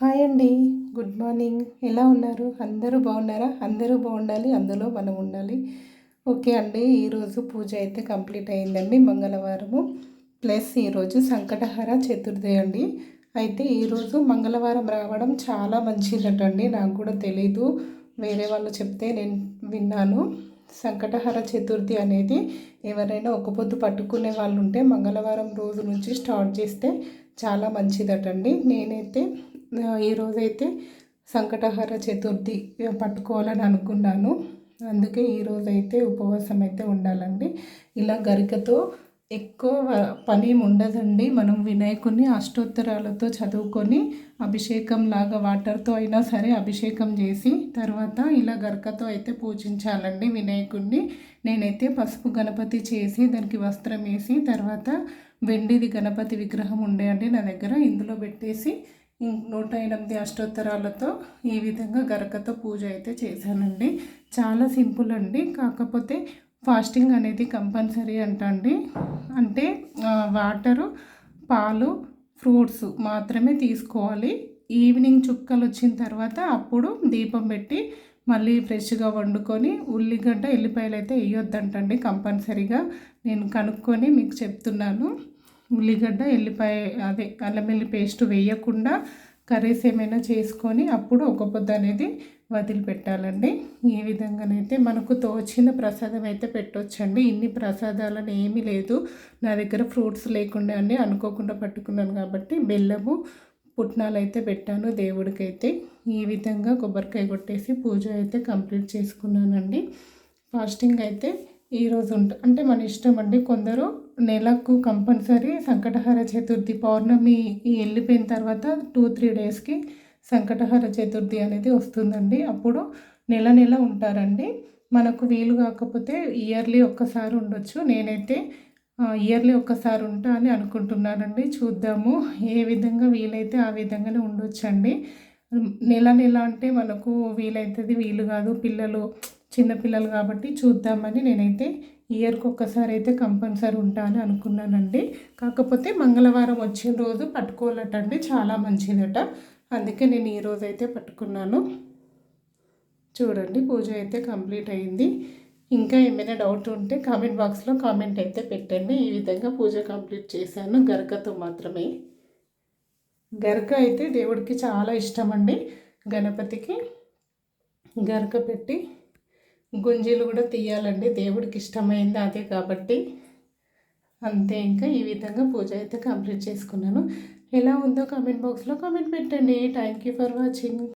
Hi అండి. Good morning. ఎలా ఉన్నారు? అందరూ బాగున్నారా? అందరూ బాగుండాలి అందులో మనం ఉండాలి. ఓకే అండి ఈరోజు పూజ అయితే కంప్లీట్ అయిందండి మంగళవారము. ప్లస్ ఈరోజు సంకటహర చతుర్థి అండి. అయితే ఈరోజు మంగళవారం రావడం చాలా మంచిదటండి నాకు కూడా తెలీదు. వేరే వాళ్ళు చెప్తే నేను విన్నాను. సంకటహర చతుర్థి అనేది ఎవరైనా ఒక పొద్దు పట్టుకునే వాళ్ళు ఉంటే మంగళవారం రోజు నుంచి స్టార్ట్ చేస్తే చాలా మంచిదటండి. నేనైతే ఈరోజైతే సంకటహర చతుర్థి పట్టుకోవాలని అనుకున్నాను. అందుకే ఈరోజైతే ఉపవాసం అయితే ఉండాలండి. ఇలా గరికతో ఎక్కువ పని ఉండదండి మనం వినాయకుని అష్టోత్తరాలతో చదువుకొని అభిషేకం లాగా వాటర్తో అయినా సరే అభిషేకం చేసి తర్వాత ఇలా గరకతో అయితే పూజించాలండి వినాయకుడిని నేనైతే పసుపు గణపతి చేసి దానికి వస్త్రం వేసి తర్వాత వెండిది గణపతి విగ్రహం ఉండే అండి నా దగ్గర. ఇందులో పెట్టేసి నూట ఎనిమిది అష్టోత్తరాలతో ఈ విధంగా గరకతో పూజ అయితే చేశానండి. చాలా సింపుల్ అండి. కాకపోతే ఫాస్టింగ్ అనేది కంపల్సరీ అంట అండి అంటే వాటరు పాలు ఫ్రూట్స్ మాత్రమే తీసుకోవాలి. ఈవినింగ్ చుక్కలు వచ్చిన తర్వాత అప్పుడు దీపం పెట్టి మళ్ళీ ఫ్రెష్గా వండుకొని ఉల్లిగడ్డ ఎల్లిపాయలు అయితే వేయొద్దంటండి కంపల్సరీగా. నేను కనుక్కొని మీకు చెప్తున్నాను. ఉల్లిగడ్డ ఎల్లిపాయ అదే అల్లం వెల్లి పేస్ట్ వేయకుండా కర్రీస్ ఏమైనా చేసుకొని అప్పుడు ఒక పొద్దు అనేది వదిలిపెట్టాలండి. ఈ విధంగానైతే మనకు తోచిన ప్రసాదం అయితే పెట్టొచ్చండి. ఇన్ని ప్రసాదాలని ఏమీ లేదు. నా దగ్గర ఫ్రూట్స్ లేకుండా అండి అనుకోకుండా పట్టుకున్నాను కాబట్టి బెల్లము పుట్నాలు అయితే పెట్టాను దేవుడికైతే. ఈ విధంగా కొబ్బరికాయ కొట్టేసి పూజ అయితే కంప్లీట్ చేసుకున్నానండి. ఫాస్టింగ్ అయితే ఈరోజు ఉంట అంటే మన ఇష్టం అండి కొందరు నెలకు కంపల్సరీ సంకటహర చతుర్థి పౌర్ణమి వెళ్ళిపోయిన తర్వాత టూ త్రీ డేస్కి సంకటహర చతుర్థి అనేది వస్తుందండి. అప్పుడు నెల నెల ఉంటారండి. మనకు వీలు కాకపోతే ఇయర్లీ ఒక్కసారి ఉండొచ్చు. నేనైతే ఇయర్లీ ఒక్కసారి ఉంటా అని అనుకుంటున్నానండి. చూద్దాము. ఏ విధంగా వీలైతే ఆ విధంగానే ఉండొచ్చండి. నెల నెల అంటే మనకు వీలైతుంది వీలు కాదు. పిల్లలు చిన్నపిల్లలు కాబట్టి చూద్దామని నేనైతే ఇయర్కి ఒక్కసారి అయితే కంపల్సరీ ఉంటాను అనుకున్నానండి. కాకపోతే మంగళవారం వచ్చిన రోజు పట్టుకోవాలటండి చాలా మంచిదట. అందుకే నేను ఈరోజు అయితే పట్టుకున్నాను. చూడండి పూజ అయితే కంప్లీట్ అయింది. ఇంకా ఏమైనా డౌట్ ఉంటే కామెంట్ బాక్స్లో కామెంట్ అయితే పెట్టండి. ఈ విధంగా పూజ కంప్లీట్ చేశాను గరకతో మాత్రమే. గరక అయితే దేవుడికి చాలా ఇష్టం అండి గణపతికి గరక పెట్టి గుంజీలు కూడా తీయాలండి. దేవుడికి ఇష్టమైంది అదే కాబట్టి. అంతే ఇంకా ఈ విధంగా పూజ అయితే కంప్లీట్ చేసుకున్నాను. ఎలా ఉందో కామెంట్ బాక్స్లో కామెంట్ పెట్టండి. Thank you for watching